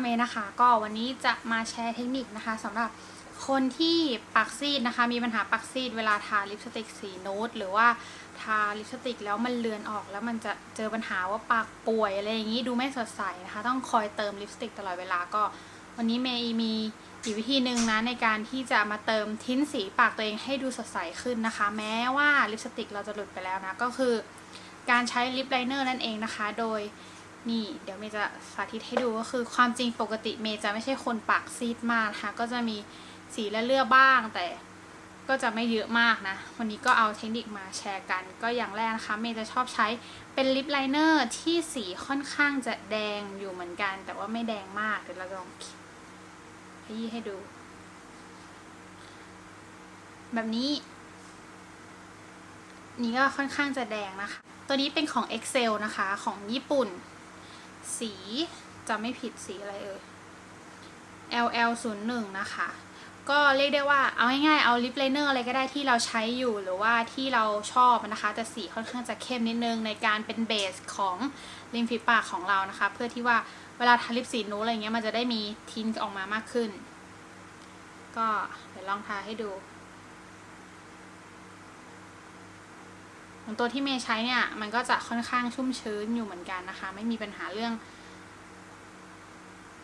เมย์นะคะ ก็วันนี้จะมาแชร์เทคนิคนะคะสำหรับคนที่ปากซีดนะคะ มีปัญหาปากซีดเวลาทาลิปสติกสีนูดหรือว่าทาลิปสติกแล้วมันเลือนออกแล้วมันจะเจอปัญหาว่าปากป่วยอะไรอย่างนี้ดูไม่สดใสนะคะ ต้องคอยเติมลิปสติกตลอดเวลาก็วันนี้เมย์มีอีกวิธีหนึ่งนะในการที่จะมาเติมทิ้นสีปากตัวเองให้ดูสดใสขึ้นนะคะ แม้ว่าลิปสติกเราจะหลุดไปแล้วนะก็คือ การใช้ลิปไลเนอร์นั่นเองนะคะ โดย นี่เดี๋ยวเมย์จะสาธิตให้ดูก็คือความจริงปกติเมย์จะไม่ใช่คนปากซีดมากนะคะก็จะมีสีและเลือบ้างแต่ก็จะไม่เยอะมากนะ วันนี้ก็เอาเทคนิคมาแชร์กัน ก็อย่างแรกนะคะ เมย์จะชอบใช้เป็นลิปไลเนอร์ที่สีค่อนข้างจะแดงอยู่เหมือนกัน แต่ว่าไม่แดงมากเดี๋ยวเราลองขยี้ให้ดู แบบนี้ นี่ก็ค่อนข้างจะแดงนะคะ ตัวนี้เป็นของ Excel นะคะของญี่ปุ่น สีจะไม่ผิดสีอะไรเอ่ย LL 0 1 นะคะ ก็เรียกได้ว่าเอาง่ายๆเอาลิปไลเนอร์อะไรก็ได้ที่เราใช้อยู่หรือว่าที่เราชอบนะคะแต่สีค่อนข้างจะเข้มนิดนึงในการเป็นเบสของริมฝีปากของเรานะคะ เพื่อที่ว่าเวลาทาลิปสีนูดอะไรเงี้ยมันจะได้มีทินออกมามากขึ้น ก็เดี๋ยวลองทาให้ดู ของตัวที่เมย์ใช้เนี่ยมันก็จะค่อนข้างชุ่มชื้นอยู่เหมือนกันนะคะ ไม่มีปัญหาเรื่อง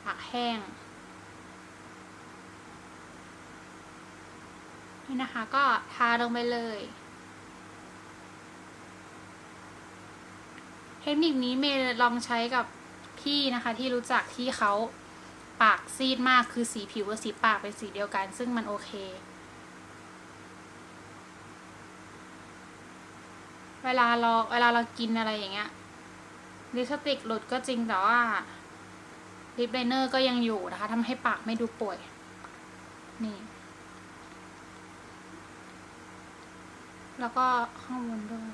ปากแห้งนี่นะคะก็ทาลงไปเลย เทคนิคนี้เมย์ลองใช้กับพี่นะคะที่รู้จักที่เขาปากซีดมากคือสีผิวกับสีปากเป็นสีเดียวกัน ซึ่งมันโอเค เวลาเราเวลาเรากินอะไรอย่างเงี้ยลิปสติกหลุดก็จริงแต่ว่าลิปไลเนอร์ก็ยังอยู่นะคะทำให้ปากไม่ดูป่วย นี่ แล้วก็ข้างบนด้วย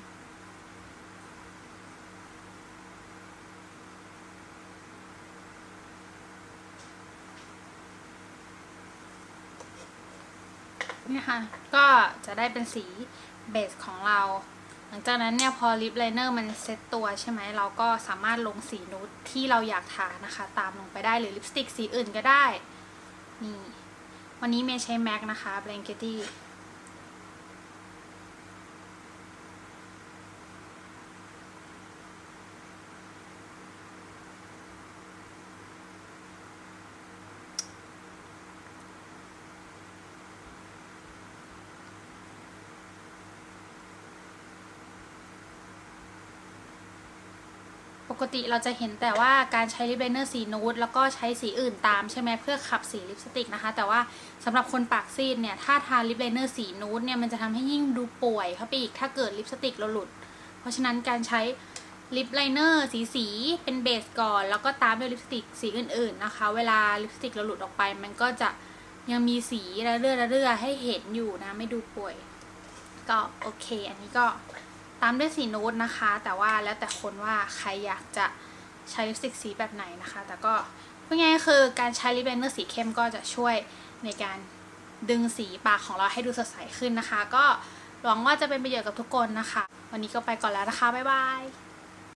นี่ค่ะ ก็จะได้เป็นสีเบสของเรา หลังจากนั้นเนี่ยพอลิปไลเนอร์มันเซ็ตตัวใช่ไหมเราก็สามารถลงสีนูดที่เราอยากทานะคะ ตามลงไปได้หรือลิปสติกสีอื่นก็ได้ นี่ วันนี้เมย์ใช้แม็กนะคะ Blanketti ป กติเราจะเห็นแต่ว่าการใช้ลิปไลเนอร์สีนูดแล้วก็ใช้สีอื่นตามใช่ไหมเพื่อขับสีลิปสติกนะคะ แต่ว่าสำหรับคนปากซีดเนี่ยถ้าทาลิปไลเนอร์สีนูดเนี่ยมันจะทำให้ยิ่งดูป่วยเข้าไปอีกถ้าเกิดลิปสติกเราหลุด เพราะฉะนั้นการใช้ลิปไลเนอร์สีสีเป็นเบสก่อน แล้วก็ตามด้วยลิปสติกสีอื่นๆนะคะ เวลาลิปสติกเราหลุดออกไป มันก็จะยังมีสีระเรื่อระเรื่อให้เห็นอยู่นะไม่ดูป่วย ก็โอเค อันนี้ก็ ตามด้วยสีนูดนะคะ แต่ว่าแล้วแต่คนว่าใครอยากจะใช้ลิปสติกสีแบบไหนนะคะ แต่ก็พูดง่ายๆคือการใช้ลิปเบนเนอร์สีเข้มก็จะช่วยในการดึงสีปากของเราให้ดูสดใสขึ้นนะคะ ก็หวังว่าจะเป็นประโยชน์กับทุกคนนะคะ วันนี้ก็ไปก่อนแล้วนะคะ บ๊ายบาย